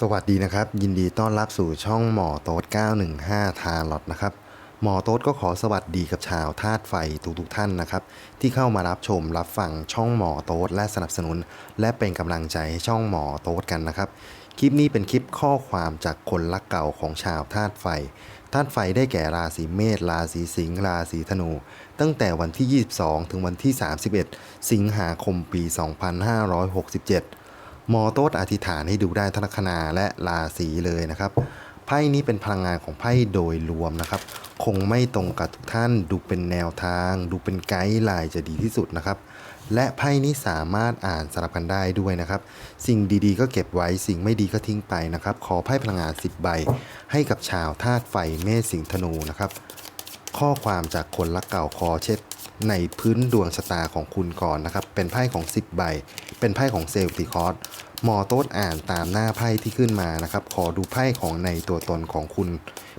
สวัสดีนะครับ ยินดีต้อนรับสู่ช่องหมอโต๊ด 915 ทาร์ลอตนะครับ หมอโต๊ดก็ขอสวัสดีกับชาวธาตุไฟทุกๆท่านนะครับ ที่เข้ามารับชมรับฟังช่องหมอโต๊ดและสนับสนุน และเป็นกำลังใจให้ช่องหมอโต๊ดกันนะครับ คลิปนี้เป็นคลิปข้อความจากคนรักเก่าของชาวธาตุไฟธาตุไฟได้แก่ราศีเมษราศีสิงห์ราศีธนู ตั้งแต่วันที่ 22 ถึงวันที่ 31 สิงหาคมปี 2567 มอโต๊ดอธิษฐานให้ดูได้ทั้งลัคนาและราศีเลยนะครับ ไพ่นี้เป็นพลังงานของไพ่โดยรวมนะครับ คงไม่ตรงกับทุกท่านดูเป็นแนวทาง ดูเป็นไกด์ไลน์จะดีที่สุดนะครับ และไพ่นี้สามารถอ่านสลับกันได้ด้วยนะครับ สิ่งดีๆ ก็เก็บไว้สิ่งไม่ดีก็ทิ้งไปนะครับ ขอไพ่พลังงาน 10 ใบ ให้กับชาวธาตุไฟเมษสิงธนูนะครับ ข้อความจากคนรักเก่าคอเช็ด ในพื้นดวงชะตาของคุณก่อนนะครับ เป็นไพ่ของ 10 ใบ เป็นไพ่ของเซลติคอสมอโต้อ่านตามหน้าไพ่ที่ขึ้นมานะครับ ขอดูไพ่ของในตัวตนของคุณ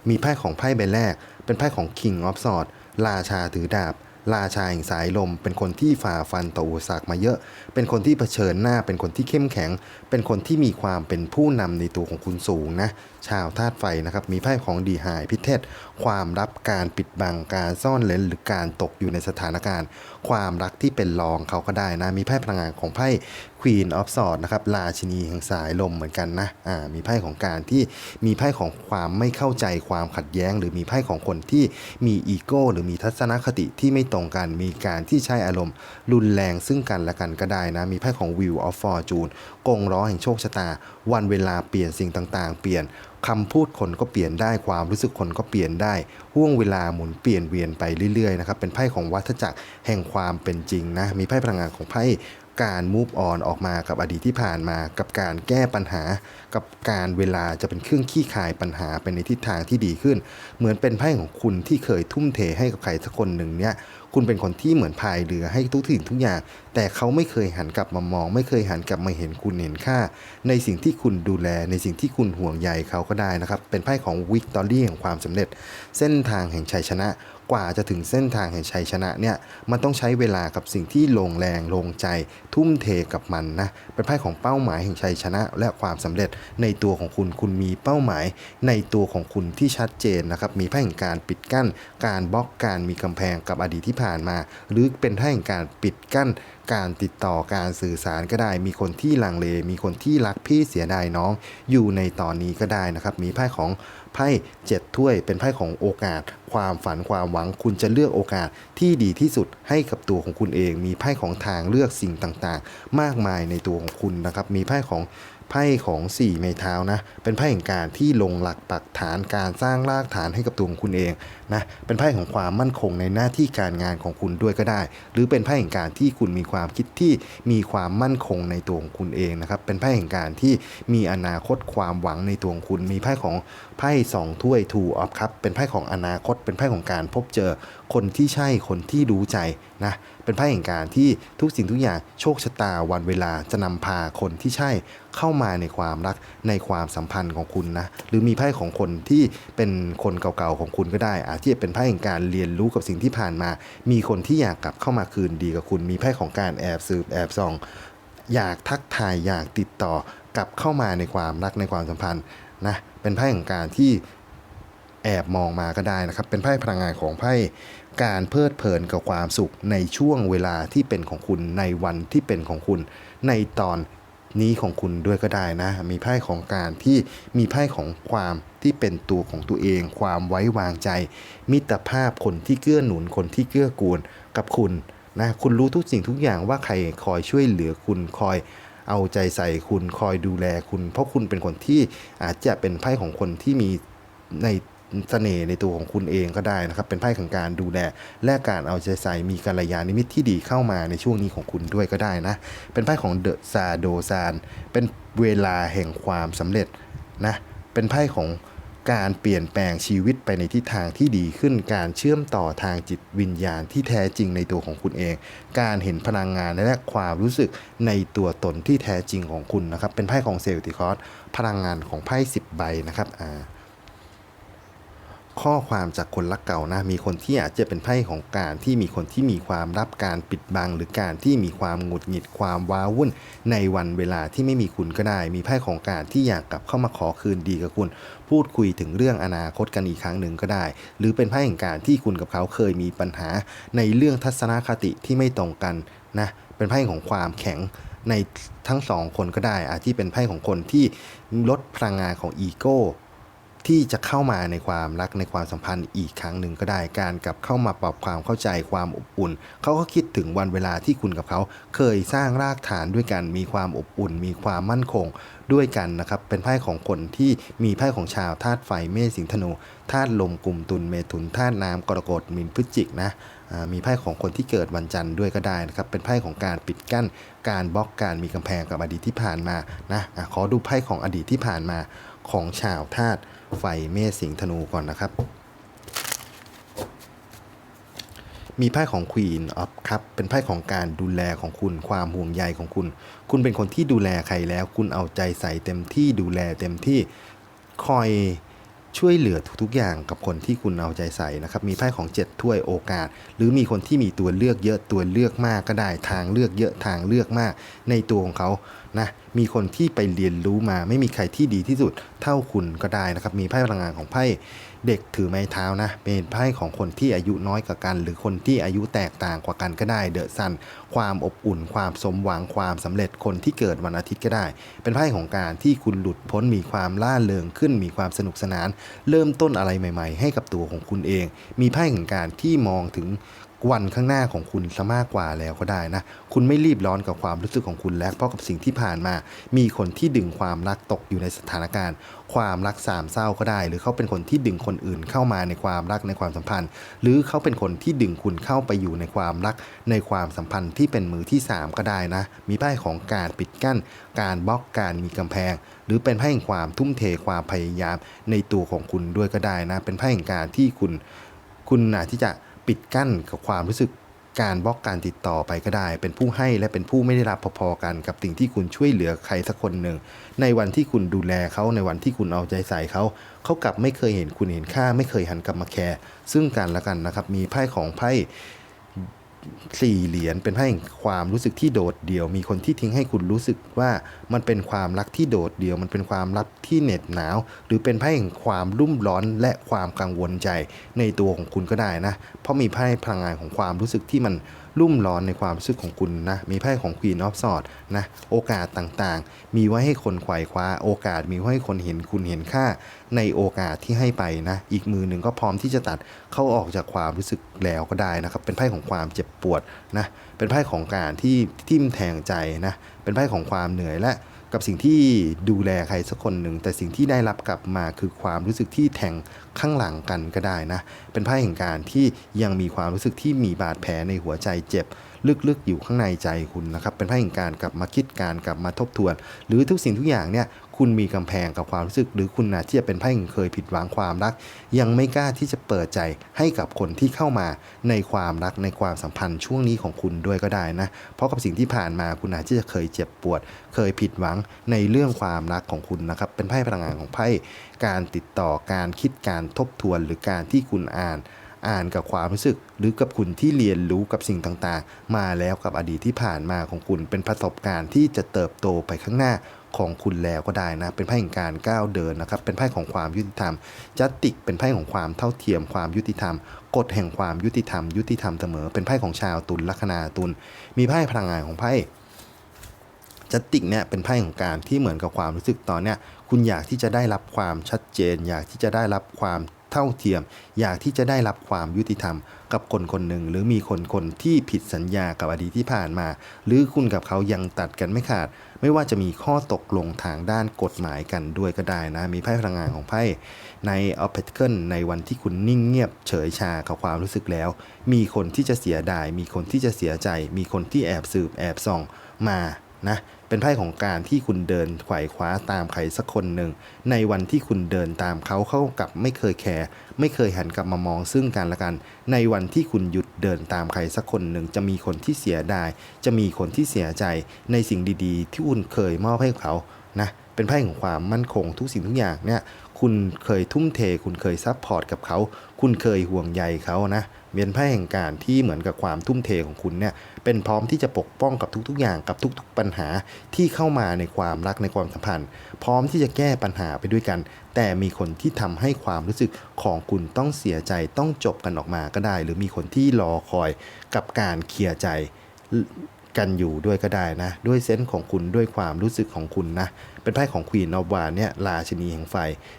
มีไพ่ของไพ่ใบแรก เป็นไพ่ของ King of Swords ราชาถือดาบ ราชาแห่งสายลม เป็นคนที่ฝ่าฟันต่ออุปสรรคมาเยอะ เป็นคนที่เผชิญหน้า เป็นคนที่เข้มแข็ง เป็นคนที่มีความเป็นผู้นำในตัวของคุณสูงนะ ชาวธาตุไฟนะครับ มีไพ่ของดีหายพิเทศ ความลับการปิดบัง การซ่อนเร้นหรือการตกอยู่ในสถานการณ์ ความรักที่เป็นรองเขาก็ได้นะ มีไพ่พลังงานของไพ่ Queen of Swords นะครับ ราชินีแห่งสายลมเหมือนกันนะ อ่า มีไพ่ของการที่ มีไพ่ของความไม่เข้าใจ ความขัดแย้ง หรือมีไพ่ของคนที่มีอีโก้ หรือมีทัศนคติที่ไม่ตรงกัน มีการที่ใช้อารมณ์ รุนแรงซึ่งกันและกันก็ได้นะ มีไพ่ของ Wheel of Fortune กงล้อแห่งโชคชะตา วันเวลาเปลี่ยนสิ่งต่างๆ เปลี่ยนคำพูดคนก็เปลี่ยนได้ความรู้สึกคนก็เปลี่ยนได้ห่วงเวลาหมุนเปลี่ยนเวียนไปเรื่อยๆนะครับเป็นไพ่ของวัฏจักรแห่งความเป็นจริงนะมีไพ่พลังงานของไพ่การ move on ออกมากับอดีตที่ผ่านมา กับการแก้ปัญหา กับการเวลาจะเป็นเครื่องขี้คายปัญหาไปในทิศทางที่ดีขึ้น เหมือนเป็นไพ่ของคุณที่เคยทุ่มเทให้กับใครสักคนหนึ่งเนี่ย คุณเป็นคนที่เหมือนพายเรือให้ทุกสิ่งทุกอย่าง แต่เขาไม่เคยหันกลับมามอง ไม่เคยหันกลับมาเห็นคุณเห็นค่า ในสิ่งที่คุณดูแล ในสิ่งที่คุณห่วงใยเขาก็ได้นะครับ เป็นไพ่ของวิกตอรี่แห่งความสำเร็จ เส้นทางแห่งชัยชนะกว่าจะถึงเส้นทางแห่งชัยชนะเนี่ยมันต้องใช้เวลากับสิ่งที่ลงแรงลงใจ ทุ่มเทกับมันนะเป็นไพ่ของเป้าหมายแห่งชัยชนะ และความสำเร็จในตัวของคุณคุณมีเป้าหมาย ในตัวของคุณที่ชัดเจนนะครับมีไพ่แห่งการปิดกั้น การบล็อกการมีกำแพงกับอดีตที่ผ่านมา หรือเป็นไพ่แห่งการปิดกั้นการติดต่อการสื่อสารก็ได้ มีคนที่ลังเล มีคนที่รักพี่เสียดายน้อง อยู่ในตอนนี้ก็ได้นะครับ มีไพ่ของไพ่เจ็ดถ้วย เป็นไพ่ของโอกาส ความฝันความหวัง คุณจะเลือกโอกาสที่ดีที่สุดให้กับตัวของคุณเอง มีไพ่ของทางเลือกสิ่งต่างๆ มากมายในตัวของคุณนะครับ มีไพ่ของ ไพ่ของสี่ไม้เท้านะ เป็นไพ่แห่งการที่ลงหลักปักฐานการสร้างรากฐานให้กับตัวของคุณเองนะ เป็นไพ่ของความมั่นคงในหน้าที่การงานของคุณด้วยก็ได้ หรือเป็นไพ่แห่งการที่คุณมีความคิดที่มีความมั่นคงในตัวของคุณเองนะครับ เป็นไพ่แห่งการที่มีอนาคตความหวังในตัวของคุณ มีไพ่ของไพ่สองถ้วย two of cup เป็นไพ่ของอนาคต เป็นไพ่ของการพบเจอคนที่ใช่ คนที่รู้ใจนะ เป็นไพ่แห่งการที่ทุกสิ่งทุกอย่างโชคชะตาวันเวลาจะนำพาคนที่ใช่ เข้ามาในความรักในความสัมพันธ์ของคุณนะหรือมีไพ่ของคนที่เป็นคนเก่าๆของคุณก็ได้ อาจจะเป็นไพ่แห่งการเรียนรู้กับสิ่งที่ผ่านมา มีคนที่อยากกลับเข้ามาคืนดีกับคุณ มีไพ่ของการแอบสืบแอบส่อง อยากทักทายอยากติดต่อกลับเข้ามาในความรักในความสัมพันธ์นะเป็นไพ่ของการที่แอบมองมาก็ได้นะครับ เป็นไพ่พลังงานของไพ่การเพลิดเพลินกับความสุขในช่วงเวลาที่เป็นของคุณในวันที่เป็นของคุณ ในตอน นี้ของคุณด้วยก็ได้นะ มีไพ่ของการที่มีไพ่ของความที่เป็นตัวของตัวเอง ความไว้วางใจ มิตรภาพคนที่เกื้อหนุนคนที่เกื้อกูลกับคุณนะคุณรู้ทุกสิ่งทุกอย่างว่าใครคอยช่วยเหลือคุณคอยเอาใจใส่คุณคอยดูแลคุณ เพราะคุณเป็นคนที่อาจจะเป็นไพ่ของคนที่มีใน เสน่ห์ในตัวของคุณเองก็ได้นะครับ เป็นไพ่ของการดูแล และการเอาใจใส่มีกัลยาณมิตรที่ดีเข้ามาในช่วงนี้ของคุณด้วยก็ได้นะ เป็นไพ่ของเดอะซาโดซานเป็นเวลาแห่งความสำเร็จนะ เป็นไพ่ของการเปลี่ยนแปลงชีวิตไปในทิศทางที่ดีขึ้น การเชื่อมต่อทางจิตวิญญาณที่แท้จริงในตัวของคุณเอง การเห็นพลังงานและความรู้สึกในตัวตนที่แท้จริงของคุณนะครับ เป็นไพ่ของเซลติคอสพลังงานของไพ่10 ใบนะครับ อ่า ข้อความจากคนรักเก่านะ มีคนที่อาจจะเป็นไพ่ของการที่มีคนที่มีความรับการปิดบัง หรือการที่มีความหงุดหงิดความว้าวุ่น ในวันเวลาที่ไม่มีคุณก็ได้ มีไพ่ของการที่อยากกลับเข้ามาขอคืนดีกับคุณ พูดคุยถึงเรื่องอนาคตกันอีกครั้งหนึ่งก็ได้ หรือเป็นไพ่แห่งการที่คุณกับเขาเคยมีปัญหา ในเรื่องทัศนคติที่ไม่ตรงกันนะเป็นไพ่ของความแข็งในทั้งสองคนก็ได้อาจที่เป็นไพ่ของคนที่ลดพลังงานของอีโก้ ที่จะเข้ามาในความรักในความสัมพันธ์อีกครั้งหนึ่งก็ได้การกลับเข้ามาปรับความเข้าใจความอบอุ่น เขาก็คิดถึงวันเวลาที่คุณกับเขา เคยสร้างรากฐานด้วยกันมีความอบอุ่น มีความมั่นคงด้วยกันนะครับ เป็นไพ่ของคนที่มีไพ่ของชาวธาตุไฟเมษสิงธนูธาตุลมกลุ่มตุลเมถุนธาตุน้ำกรกฎมินพฤศจิกนะมีไพ่ของคนที่เกิดวันจันทร์ด้วยก็ได้นะครับ เป็นไพ่ของการปิดกั้น การบล็อกการมีกำแพงกับอดีตที่ผ่านมานะอะขอดูไพ่ของอดีตที่ผ่านมา ของชาวธาตุไฟเมษสิงธนูก่อนนะครับ มีไพ่ของ Queen of Cup เป็นไพ่ของการดูแลของคุณ ความห่วงใยของคุณ คุณเป็นคนที่ดูแลใครแล้ว คุณเอาใจใส่เต็มที่ดูแลเต็มที่คอยช่วยเหลือทุกๆอย่างกับคนที่คุณเอาใจใส่นะครับ มีไพ่ของ 7 ถ้วยโอกาส หรือมีคนที่มีตัวเลือกเยอะตัวเลือกมากก็ได้ทางเลือกเยอะทางเลือกมากในตัวของเขานะ มีคนที่ไปเรียนรู้มา ไม่มีใครที่ดีที่สุดเท่าคุณก็ได้นะครับ มีไพ่พลังงานของไพ่เด็กถือไม้เท้านะ เป็นไพ่ของคนที่อายุน้อยกว่ากัน หรือคนที่อายุแตกต่างกว่ากันก็ได้ เดอะซัน ความอบอุ่น ความสมหวัง ความสำเร็จ คนที่เกิดวันอาทิตย์ก็ได้ เป็นไพ่ของการที่คุณหลุดพ้น มีความล่าเริงขึ้น มีความสนุกสนาน เริ่มต้นอะไรใหม่ ๆ ให้กับตัวของคุณเอง มีไพ่ของการที่มองถึง วันข้างหน้าของคุณซะมากกว่าแล้วก็ได้นะ คุณไม่รีบร้อนกับความรู้สึกของคุณแล้วเพราะกับสิ่งที่ผ่านมา มีคนที่ดึงความรักตกอยู่ในสถานการณ์ ความรักสามเศร้าก็ได้ หรือเขาเป็นคนที่ดึงคนอื่นเข้ามาในความรักในความสัมพันธ์ หรือเขาเป็นคนที่ดึงคุณเข้าไปอยู่ในความรัก ในความสัมพันธ์ที่เป็นมือที่สามก็ได้นะ มีไพ่ของการปิดกั้น การบล็อกการมีกำแพง หรือเป็นไพ่แห่งความทุ่มเทความพยายามในตัวของคุณด้วยก็ได้นะ เป็นไพ่แห่งการที่คุณคุณอาจที่จะ ปิดกั้นกับความรู้สึกการบล็อกการติดต่อไปก็ได้ เป็นผู้ให้และเป็นผู้ไม่ได้รับพอๆกันกับสิ่งที่คุณช่วยเหลือใครสักคนหนึ่ง ในวันที่คุณดูแลเขาในวันที่คุณเอาใจใส่เขา เขากลับไม่เคยเห็นคุณเห็นค่า ไม่เคยหันกลับมาแคร์ซึ่งกันและกันนะครับ มีไพ่ของไพ่ สี่เหรียญเป็นไพ่แห่งความรู้สึกที่โดดเดี่ยว มีคนที่ทิ้งให้คุณรู้สึกว่ามันเป็นความรักที่โดดเดี่ยว มันเป็นความรักที่เหน็ดหนาว หรือเป็นไพ่แห่งความรุ่มร้อนและความกังวลใจในตัวของคุณก็ได้นะ เพราะมีไพ่พลังงานของความรู้สึกที่มัน รุ่มร้อนในความรู้สึกของคุณนะมีไพ่ของ Queen of Swords นะโอกาสต่างๆ มีไว้ให้คนไขว่คว้า โอกาสมีไว้ให้คนเห็นคุณเห็นค่า ในโอกาสที่ให้ไปนะอีกมือหนึ่งก็พร้อมที่จะตัดเข้าออกจากความรู้สึกแล้วก็ได้นะครับเป็นไพ่ของความเจ็บปวดนะเป็นไพ่ของการที่ทิ่มแทงใจนะเป็นไพ่ของความเหนื่อยและ กับสิ่งที่ดูแลใครสักคนหนึ่ง แต่สิ่งที่ได้รับกลับมาคือความรู้สึกที่แทงข้างหลังกันก็ได้นะ เป็นไพ่แห่งการที่ยังมีความรู้สึกที่มีบาดแผลในหัวใจเจ็บ ลึกๆอยู่ข้างในใจคุณนะครับ เป็นไพ่แห่งการกลับมาคิดการกลับมาทบทวน หรือทุกสิ่งทุกอย่างเนี่ย คุณมีกำแพงกับความรู้สึก หรือคุณอาจที่จะเป็นไพ่แห่งเคยผิดหวังความรัก ยังไม่กล้าที่จะเปิดใจให้กับคนที่เข้ามาในความรักในความสัมพันธ์ช่วงนี้ของคุณด้วยก็ได้นะ เพราะกับสิ่งที่ผ่านมาคุณอาจจะเคยเจ็บปวด เคยผิดหวังในเรื่องความรักของคุณนะครับ เป็นไพ่พลังงานของไพ่การติดต่อการคิดการทบทวนหรือการที่คุณอ่านอ่านกับความรู้สึกหรือกับคุณที่เรียนรู้กับสิ่งต่างๆ มาแล้วกับอดีตที่ผ่านมาของคุณเป็นประสบการณ์ที่จะเติบโตไปข้างหน้า ของคุณแล้วก็ได้นะ เป็นไพ่แห่งการก้าวเดินนะครับ เป็นไพ่ของความยุติธรรม จัตติกเป็นไพ่ของความเท่าเทียมความยุติธรรม กฎแห่งความยุติธรรม ยุติธรรมเสมอ เป็นไพ่ของชาวตุลลัคนาตุล มีไพ่พลังงานของไพ่จัตติกเนี่ยเป็นไพ่ของการที่เหมือนกับความรู้สึกตอนเนี้ยคุณอยากที่จะได้รับความชัดเจน อยากที่จะได้รับความ เท่าเทียม อยากที่จะได้รับความยุติธรรม กับคนคนหนึ่ง หรือมีคนคนที่ผิดสัญญากับอดีตที่ผ่านมา หรือคุณกับเขายังตัดกันไม่ขาด ไม่ว่าจะมีข้อตกลงทางด้านกฎหมายกันด้วยก็ได้นะ มีไพ่พลังงานของไพ่ในออฟเพตเคิลในวันที่คุณนิ่งเงียบเฉยชากับความรู้สึกแล้ว มีคนที่จะเสียดาย มีคนที่จะเสียใจ มีคนที่แอบสืบแอบส่องมา นะเป็นไพ่ของการที่คุณเดินไขว่คว้าตามใครสักคนหนึ่ง ในวันที่คุณเดินตามเขาเข้ากับไม่เคยแคร์ไม่เคยหันกลับมามองซึ่งกันและกัน ในวันที่คุณหยุดเดินตามใครสักคนหนึ่ง จะมีคนที่เสียดาย จะมีคนที่เสียใจในสิ่งดีๆ ที่คุณเคยมอบให้เขานะเป็นไพ่ของความมั่นคงทุกสิ่งทุกอย่างเนี่ย คุณเคยทุ่มเท คุณเคยซัพพอร์ตกับเขา คุณเคยห่วงใยเขานะเป็นไพ่แห่งการที่เหมือนกับความทุ่มเทของคุณเนี่ยเป็นพร้อมที่จะปกป้องกับทุกๆ อย่างกับทุก ๆ ปัญหาที่เข้ามาในความรักในความสัมพันธ์ พร้อมที่จะแก้ปัญหาไปด้วยกัน แต่มีคนที่ทำให้ความรู้สึกของคุณต้องเสียใจต้องจบกันออกมาก็ได้ หรือมีคนที่รอคอยกับการเคลียร์ใจกันอยู่ด้วยก็ได้นะ ด้วยเซนส์ของคุณด้วยความรู้สึกของคุณนะ เป็นไพ่ของควีนอ f วานเนี่ยราชินีแห่งไฟ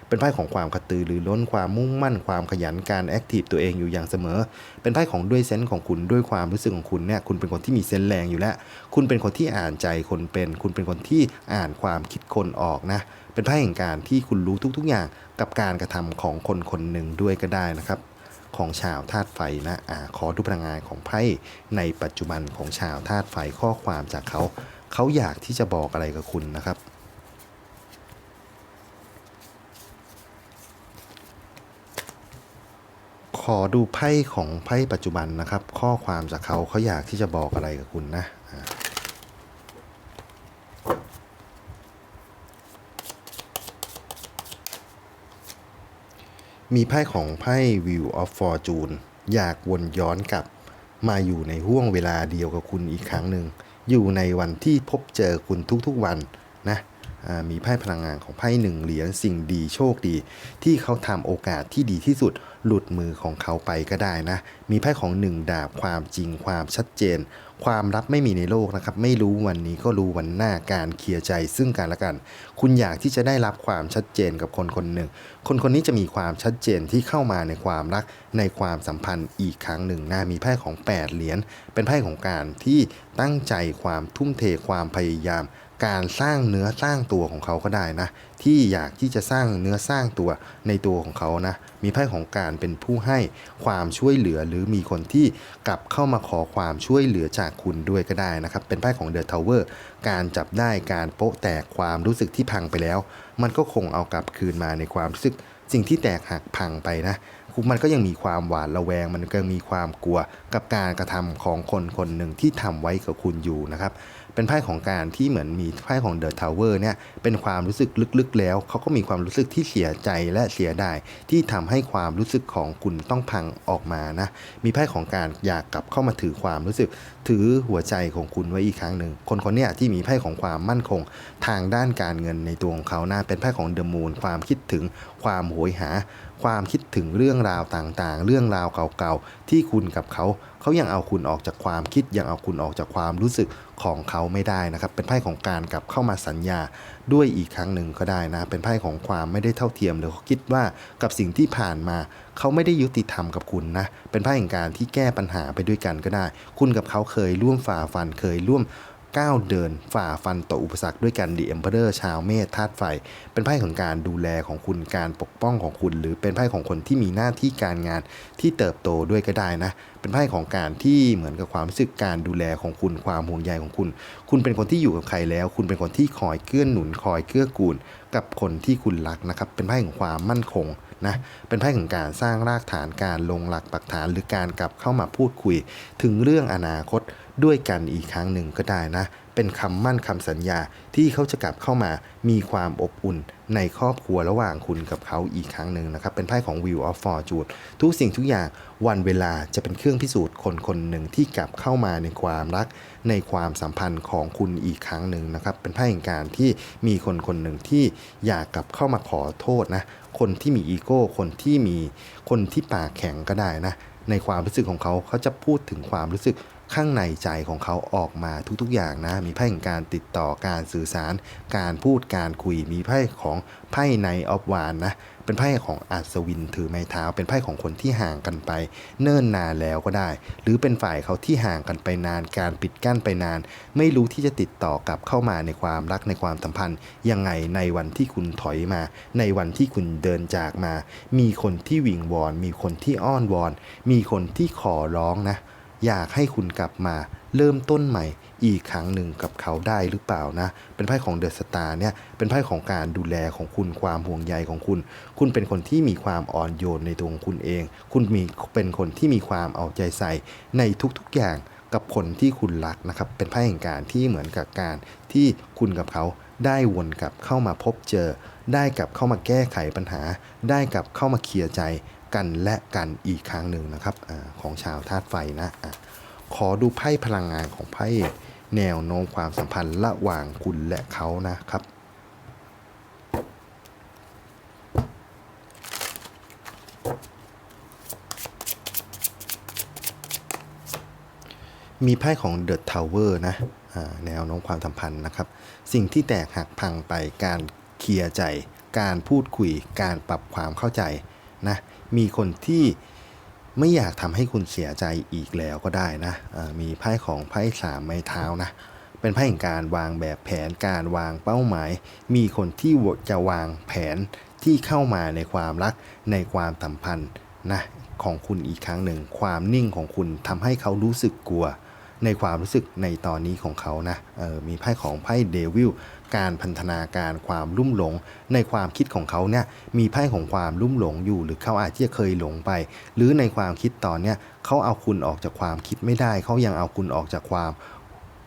เป็นไพ่ของความกระตือรือร้นความมุ่งมั่นความขยันการแอคทีฟตัวเองอยู่อย่างเสมอ เป็นไพ่ของด้วยเซนส์ของคุณด้วยความรู้สึกของคุณเนี่ยคุณเป็นคนที่มีเซนส์แรงอยู่แล้ว คุณเป็นคนที่อ่านใจคนเป็น คุณเป็นคนที่อ่านความคิดคนออกนะเป็นไพ่แห่งการที่คุณรู้ทุก ๆ อย่างกับการกระทำของคนคนหนึ่งด้วยก็ได้นะครับของชาวธาตุไฟนะอาขอดูพลังงานของไพ่ในปัจจุบันของชาวธาตุไฟข้อความจากเขา เขาอยากที่จะบอกอะไรกับคุณนะครับ ขอดูไพ่ของไพ่ปัจจุบันนะครับ ข้อความจากเขาเขาอยากที่จะบอกอะไรกับคุณนะมีไพ่ของไพ่ Wheel of Fortune อยากวนย้อนกลับ มาอยู่ในห่วงเวลาเดียวกับคุณอีกครั้งหนึ่ง อยู่ในวันที่พบเจอคุณทุกๆวันนะ มีไพ่พลังงานของไพ่หนึ่งเหรียญสิ่งดีโชคดี ที่เขาทำโอกาสที่ดีที่สุดหลุดมือของเขาไปก็ได้นะ มีไพ่ของหนึ่งดาบความจริงความชัดเจน ความลับไม่มีในโลกนะครับ ไม่รู้วันนี้ก็รู้วันหน้าการเคลียร์ใจซึ่งกันและกัน คุณอยากที่จะได้รับความชัดเจนกับคนคนหนึ่ง คนคนนี้จะมีความชัดเจนที่เข้ามาในความรักในความสัมพันธ์อีกครั้งหนึ่งนะมีไพ่ของ 8 เหรียญเป็นไพ่ของการที่ตั้งใจความทุ่มเทความพยายาม การสร้างเนื้อสร้างตัวของเขาก็ได้นะ ที่อยากที่จะสร้างเนื้อสร้างตัวในตัวของเขานะ มีไพ่ของการเป็นผู้ให้ความช่วยเหลือหรือมีคนที่กลับเข้ามาขอความช่วยเหลือจากคุณด้วยก็ได้นะครับ เป็นไพ่ของเดอะทาวเวอร์การจับได้การโป๊ะแตกความรู้สึกที่พังไปแล้ว มันก็คงเอากลับคืนมาในความรู้สึกสิ่งที่แตกหักพังไปนะมันก็ยังมีความหวาดระแวง มันก็มีความกลัวกับการกระทำของคนคนหนึ่งที่ทำไว้กับคุณอยู่นะครับ เป็นไพ่ของการที่เหมือนมีไพ่ของเดอะทาวเวอร์เนี่ยเป็นความรู้สึกลึกๆ แล้ว เขาก็มีความรู้สึกที่เสียใจและเสียดายที่ทำให้ความรู้สึกของคุณต้องพังออกมานะมีไพ่ของการอยากกลับเข้ามาถือความรู้สึก ถือหัวใจของคุณไว้อีกครั้งหนึ่งคนคนนี้ที่มีไพ่ของความมั่นคง ทางด้านการเงินในตัวของเขานะเป็นไพ่ของเดอะมูนความคิดถึงความโหยหา ความคิดถึงเรื่องราวต่างๆ เรื่องราวเก่าๆ ที่คุณกับเขา เขายังเอาคุณออกจากความคิด ยังเอาคุณออกจากความรู้สึกของเขาไม่ได้นะครับ เป็นไพ่ของการกลับเข้ามาสัญญาด้วยอีกครั้งหนึ่งก็ได้นะ เป็นไพ่ของความไม่ได้เท่าเทียมหรือเขาคิดว่ากับสิ่งที่ผ่านมา เขาไม่ได้ยุติธรรมกับคุณนะ เป็นไพ่แห่งการที่แก้ปัญหาไปด้วยกันก็ได้ คุณกับเขาเคยร่วมฝ่าฟันเคยร่วม ก้าวเดินฝ่าฟันต่ออุปสรรคด้วยกันดีเอ็มเพเรอร์ชาวเมษธาตุไฟ เป็นไพ่ของการดูแลของคุณการปกป้องของคุณ หรือเป็นไพ่ของคนที่มีหน้าที่การงานที่เติบโตด้วยก็ได้นะ เป็นไพ่ของการที่เหมือนกับความรู้สึกการดูแลของคุณความห่วงใยของคุณ คุณเป็นคนที่อยู่กับใครแล้ว คุณเป็นคนที่คอยเกื้อหนุนคอยเกื้อกูล กับคนที่คุณรักนะครับเป็นไพ่ของความมั่นคงนะเป็นไพ่ของการสร้างรากฐานการลงหลักปักฐาน หรือการกลับเข้ามาพูดคุย ถึงเรื่องอนาคต ด้วยกันอีกครั้งหนึ่งก็ได้นะ เป็นคำมั่นคำสัญญาที่เขาจะกลับเข้ามามีความอบอุ่นในครอบครัวระหว่างคุณกับเขาอีกครั้งหนึ่งนะครับ เป็นไพ่ของ Wheel of Fortune ทุกสิ่งทุกอย่างวันเวลาจะเป็นเครื่องพิสูจน์คนคนหนึ่งที่กลับเข้ามาในความรัก ในความสัมพันธ์ของคุณอีกครั้งหนึ่งนะครับ เป็นไพ่แห่งการที่มีคนคนหนึ่งที่อยากกลับเข้ามาขอโทษนะ คนที่มีอีโก้ คนที่มีคนที่ปากแข็งก็ได้นะ ในความรู้สึกของเขาเขาจะพูดถึงความรู้สึก ข้างในใจของเขาออกมาทุกๆอย่างนะ มีไพ่แห่งการติดต่อการสื่อสาร การพูดการคุย มีไพ่ของไพ่ในออฟวานนะ เป็นไพ่ของอัศวินถือไม้เท้า เป็นไพ่ของคนที่ห่างกันไป เนิ่นนานแล้วก็ได้ หรือเป็นฝ่ายเขาที่ห่างกันไปนาน การปิดกั้นไปนาน ไม่รู้ที่จะติดต่อกลับเข้ามาในความรักในความสัมพันธ์ ยังไงในวันที่คุณถอยมา ในวันที่คุณเดินจากมา มีคนที่วิงวอน มีคนที่อ้อนวอน มีคนที่ขอร้องนะ อยากให้คุณกลับมาเริ่มต้นใหม่อีกครั้งหนึ่งกับเขาได้หรือเปล่านะ เป็นไพ่ของเดอะสตาร์เนี่ย เป็นไพ่ของการดูแลของคุณ ความห่วงใยของคุณ คุณเป็นคนที่มีความอ่อนโยนในตัวของคุณเอง คุณมีเป็นคนที่มีความเอาใจใส่ในทุกๆอย่างกับคนที่คุณรักนะครับ เป็นไพ่แห่งการที่เหมือนกับการที่คุณกับเขาได้วนกลับเข้ามาพบเจอ ได้กลับเข้ามาแก้ไขปัญหา ได้กลับเข้ามาเคลียร์ใจ กันและกันอีกครั้งหนึ่งนะครับอของชาวธาตุไฟนะอะขอดูไพ่พลังงานของไพ่แนวโน้มความสัมพันธ์ระหว่างคุณและเขานะครับมีไพ่ของ The Tower นะอ่าแนวโน้มความสัมพันธ์นะครับ สิ่งที่แตกหักพังไปการเคลียร์ใจ การพูดคุย การปรับความเข้าใจนะ มีคนที่ไม่อยากทำให้คุณเสียใจอีกแล้วก็ได้นะมีไพ่ของไพ่สามไม้เท้านะ เป็นไพ่แห่งการวางแบบแผนการวางเป้าหมาย มีคนที่จะวางแผนที่เข้ามาในความรักในความสัมพันธ์นะของคุณอีกครั้งหนึ่ง ความนิ่งของคุณทำให้เขารู้สึกกลัว ในความรู้สึกในตอนนี้ของเขานะออมีไพ่ของไพ่เดวิลการพันธนาการความลุ่มหลง ในความคิดของเขาเนี่ยมีไพ่ของความลุ่มหลงอยู่ หรือเขาอาจจะเคยหลงไป หรือในความคิดตอนเนี้ยเขาเอาคุณออกจากความคิดไม่ได้ เขายังเอาคุณออกจากความ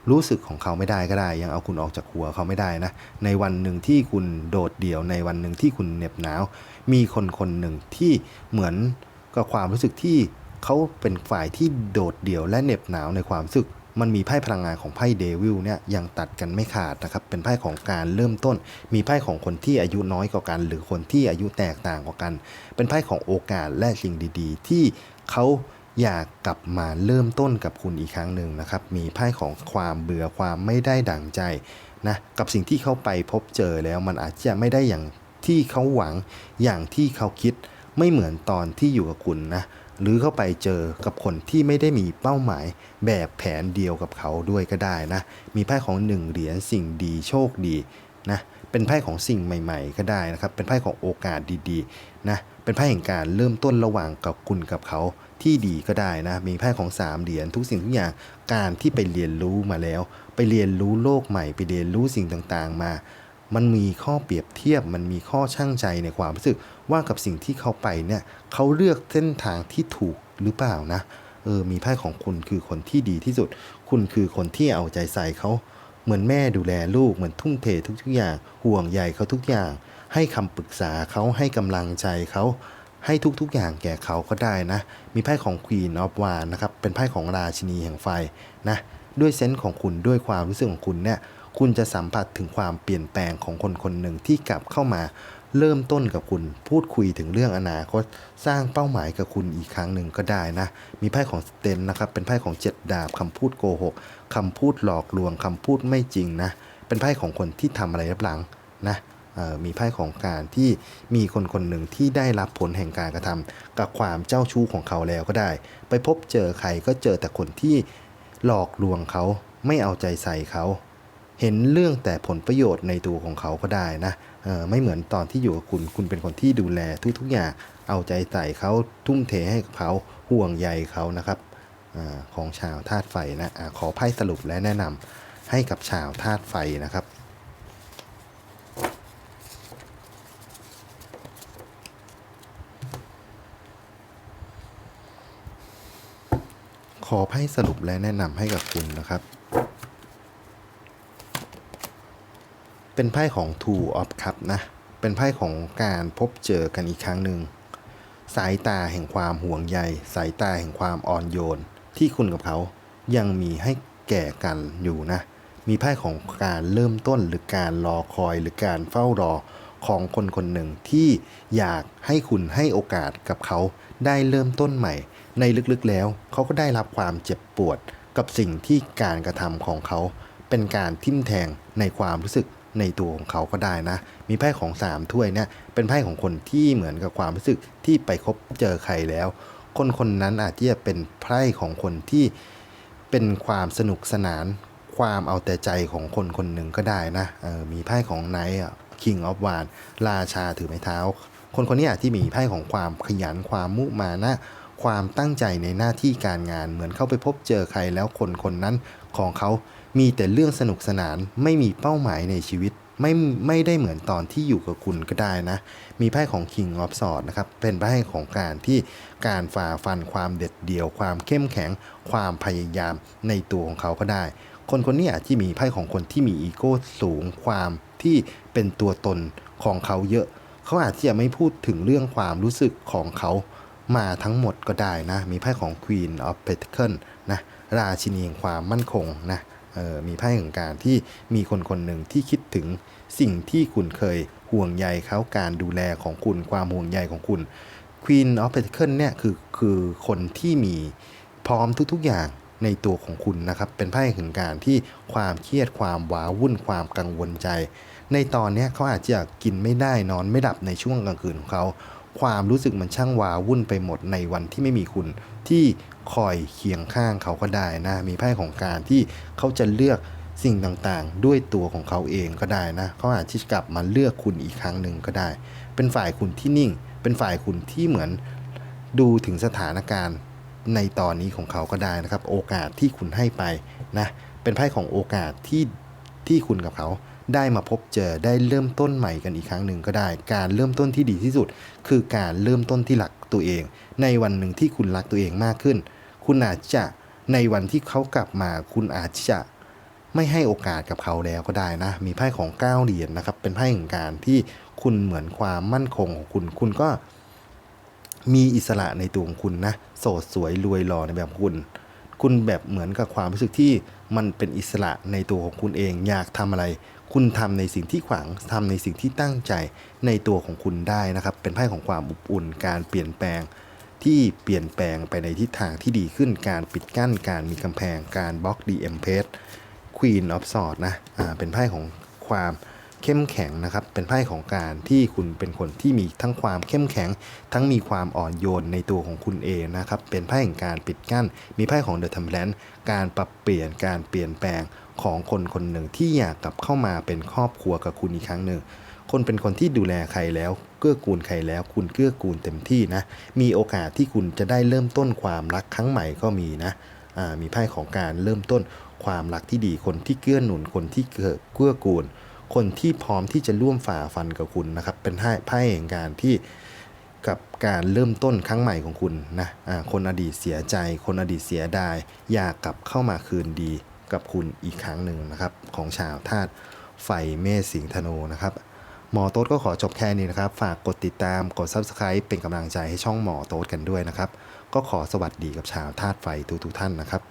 รู้สึกของเขาไม่ได้ก็ได้ ยังเอาคุณออกจากหัวเขาไม่ได้นะในวันหนึ่งที่คุณโดดเดี่ยวในวันหนึ่งที่คุณเหน็บหนาว มีคนคนหนึ่งที่เหมือนกับความรู้สึกที่ เขาเป็นฝ่ายที่โดดเดี่ยวและเหน็บหนาวในความสึก มันมีไพ่พลังงานของไพ่เดวิลเนี่ยยังตัดกันไม่ขาดนะครับ เป็นไพ่ของการเริ่มต้น มีไพ่ของคนที่อายุน้อยกว่ากัน หรือคนที่อายุแตกต่างกว่ากัน เป็นไพ่ของโอกาสและสิ่งดี ๆ ที่เขาอยากกลับมาเริ่มต้นกับคุณอีกครั้งหนึ่งนะครับ มีไพ่ของความเบื่อความไม่ได้ดั่งใจนะกับสิ่งที่เขาไปพบเจอแล้วมันอาจจะไม่ได้อย่างที่เขาหวังอย่างที่เขาคิดไม่เหมือนตอนที่อยู่กับคุณนะ หรือเข้าไปเจอกับคนที่ไม่ได้มีเป้าหมายแบบแผนเดียวกับเขาด้วยก็ได้นะ มีไพ่ของหนึ่งเหรียญสิ่งดีโชคดีนะเป็นไพ่ของสิ่งใหม่ ๆ ก็ได้นะครับ เป็นไพ่ของโอกาสดีๆนะเป็นไพ่แห่งการเริ่มต้นระหว่างกับคุณกับเขาที่ดีก็ได้นะ มีไพ่ของสามเหรียญทุกสิ่งทุกอย่างการที่ไปเรียนรู้มาแล้ว ไปเรียนรู้โลกใหม่ ไปเรียนรู้สิ่งต่างๆมา มันมีข้อเปรียบเทียบ มันมีข้อช่างใจในความรู้สึกว่ากับสิ่งที่เขาไปเนี่ยเขาเลือกเส้นทางที่ถูกหรือเปล่านะเออมีไพ่ของคุณคือคนที่ดีที่สุด คุณคือคนที่เอาใจใส่เขาเหมือนแม่ดูแลลูกเหมือนทุ่มเททุกๆอย่าง ห่วงใยเขาทุกอย่าง ให้คำปรึกษาเขาให้กำลังใจเขาให้ทุกๆอย่างแก่เขาก็ได้นะ มีไพ่ของ Queen of w a n นะครับ เป็นไพ่ของราชินีแห่งไฟนะ ด้วยเซนส์ของคุณด้วยความรู้สึกของคุณเนี่ย คุณจะสัมผัสถึงความเปลี่ยนแปลงของคนคนหนึ่งที่กลับเข้ามาเริ่มต้นกับคุณพูดคุยถึงเรื่องอนาคต สร้างเป้าหมายกับคุณอีกครั้งหนึ่งก็ได้นะ มีไพ่ของสเตนนะครับเป็นไพ่ของเจ็ดดาบคำพูดโกหกคำพูดหลอกลวงคำพูดไม่จริงนะ เป็นไพ่ของคนที่ทำอะไรรับหลังนะมีไพ่ของการที่มีคนคนหนึ่งที่ได้รับผลแห่งการกระทำกับความเจ้าชู้ของเขาแล้วก็ได้ ไปพบเจอใครก็เจอแต่คนที่หลอกลวงเขาไม่เอาใจใส่เขา เห็นเรื่องแต่ผลประโยชน์ในตัวของเขาก็ได้นะออไม่เหมือนตอนที่อยู่กับคุณ คุณเป็นคนที่ดูแลทุกๆอย่างเอาใจใส่เขาทุ่มเทให้กับเขาห่วงใยเขานะครับอของชาวธาตุไฟนะอะขอไพ่สรุปและแนะนำให้กับชาวธาตุไฟนะครับขอไพ่สรุปและแนะนำให้กับคุณนะครับ เป็นไพ่ของ Two of Cup นะ เป็นไพ่ของการพบเจอกันอีกครั้งหนึ่ง สายตาแห่งความห่วงใย สายตาแห่งความอ่อนโยน ที่คุณกับเขายังมีให้แก่กันอยู่นะ มีไพ่ของการเริ่มต้นหรือการรอคอยหรือการเฝ้ารอของคนคนหนึ่งที่อยากให้คุณให้โอกาสกับเขาได้เริ่มต้นใหม่ ในลึกๆแล้ว เขาก็ได้รับความเจ็บปวดกับสิ่งที่การกระทำของเขา เป็นการทิ่มแทงในความรู้สึก ในตัวของเขาก็ได้นะ มีไพ่ของสามถ้วยเนี่ยเป็นไพ่ของคนที่เหมือนกับความรู้สึกที่ไปคบเจอใครแล้ว คนคนนั้นอาจจะเป็นไพ่ของคนที่เป็นความสนุกสนาน ความเอาแต่ใจของคนคนหนึ่งก็ได้นะออมีไพ่ของไนท์ King of w a n ราชาถือไม้เท้า คนคนนี้อาจที่มีไพ่ของความขยันความมุมานะความตั้งใจในหน้าที่การงานเหมือนเข้าไปพบเจอใครแล้วคนคนนั้นของเขา มีแต่เรื่องสนุกสนานไม่มีเป้าหมายในชีวิต ไม่ไม่ได้เหมือนตอนที่อยู่กับคุณก็ได้นะ มีไพ่ของ King of Swords นะครับ เป็นไพ่ของการที่การฝ่าฟันความเด็ดเดี่ยว ความเข้มแข็ง ความพยายามในตัวของเขาก็ได้ คนคนนี้อาจจะมีไพ่ของคนที่มีอีโก้สูงความที่เป็นตัวตนของเขาเยอะ เขาอาจจะไม่พูดถึงเรื่องความรู้สึกของเขามาทั้งหมดก็ได้นะ มีไพ่ของ Queen of Pentacles นะ ราชินีแห่งความมั่นคงนะ มีไพ่ของการที่มีคนคนหนึ่งที่คิดถึงสิ่งที่คุณเคยห่วงใยเขาการดูแลของคุณความห่วงใยของคุณ Queen of Pentacles เนี่ยคือคือคนที่มีพร้อมทุกๆอย่างในตัวของคุณนะครับ เป็นไพ่แห่งการที่ความเครียดความว้าวุ่นความกังวลใจ ในตอนนี้เขาอาจจะกินไม่ได้นอนไม่หลับในช่วงกลางคืนของเขา ความรู้สึกมันช่างวาวุ่นไปหมดในวันที่ไม่มีคุณที่คอยเคียงข้างเขาก็ได้นะ มีไพ่ของการที่เขาจะเลือกสิ่งต่างๆ ด้วยตัวของเขาเองก็ได้นะเขาอาจจะกลับมาเลือกคุณอีกครั้งหนึ่งก็ได้ เป็นฝ่ายคุณที่นิ่ง เป็นฝ่ายคุณที่เหมือนดูถึงสถานการณ์ในตอนนี้ของเขาก็ได้นะครับ โอกาสที่คุณให้ไปนะเป็นไพ่ของโอกาสที่ที่คุณกับเขา ได้มาพบเจอได้เริ่มต้นใหม่กันอีกครั้งหนึ่งก็ได้ การเริ่มต้นที่ดีที่สุด คือการเริ่มต้นที่หลักตัวเอง ในวันหนึ่งที่คุณรักตัวเองมากขึ้น คุณอาจจะในวันที่เขากลับมา คุณอาจจะไม่ให้โอกาสกับเขาแล้วก็ได้นะ มีไพ่ของเก้าเหรียญนะครับ เป็นไพ่แห่งการที่คุณเหมือนความมั่นคงของคุณ คุณก็มีอิสระในตัวของคุณนะ โสดสวยรวยหล่อในแบบคุณ คุณแบบเหมือนกับความรู้สึกที่มันเป็นอิสระในตัวของคุณเอง อยากทำอะไร คุณทำในสิ่งที่ขวางทำในสิ่งที่ตั้งใจในตัวของคุณได้นะครับ เป็นไพ่ของความอบอุ่น การเปลี่ยนแปลงที่เปลี่ยนแปลงไปในทิศทางที่ดีขึ้น การปิดกั้น การมีกำแพง การบล็อกดีเอ็มเพส Queen of Swords นะ อ่า เป็นไพ่ของความ เข้มแข็งนะครับ เป็นไพ่ของการที่คุณเป็นคนที่มีทั้งความเข้มแข็ง ทั้งมีความอ่อนโยนในตัวของคุณเองนะครับ เป็นไพ่แห่งการปิดกั้น มีไพ่ของ The Temperance การปรับเปลี่ยนการเปลี่ยนแปลงของคนคนหนึ่งที่อยากกลับเข้ามาเป็นครอบครัวกับคุณอีกครั้งหนึ่งคนเป็นคนที่ดูแลใครแล้วเกื้อกูลใครแล้ว คุณเกื้อกูลเต็มที่นะ มีโอกาสที่คุณจะได้เริ่มต้นความรักครั้งใหม่ก็มีนะมีไพ่ของการเริ่มต้นความรักที่ดีคนที่เกื้อหนุนคนที่เกื้อกูล คนที่พร้อมที่จะร่วมฝ่าฟันกับคุณนะครับ เป็นไพ่ไพ่แห่งการที่กับการเริ่มต้นครั้งใหม่ของคุณนะอ่าคนอดีตเสียใจ คนอดีตเสียดาย อยากกลับเข้ามาคืนดีกับคุณอีกครั้งหนึ่งนะครับ ของชาวธาตุไฟเมษสิงห์ธนูนะครับ หมอโต๊ดก็ขอจบแค่นี้นะครับ ฝากกดติดตามกด Subscribe เป็นกำลังใจให้ช่องหมอโต๊ดกันด้วยนะครับ ก็ขอสวัสดีกับชาวธาตุไฟทุกๆท่านนะครับ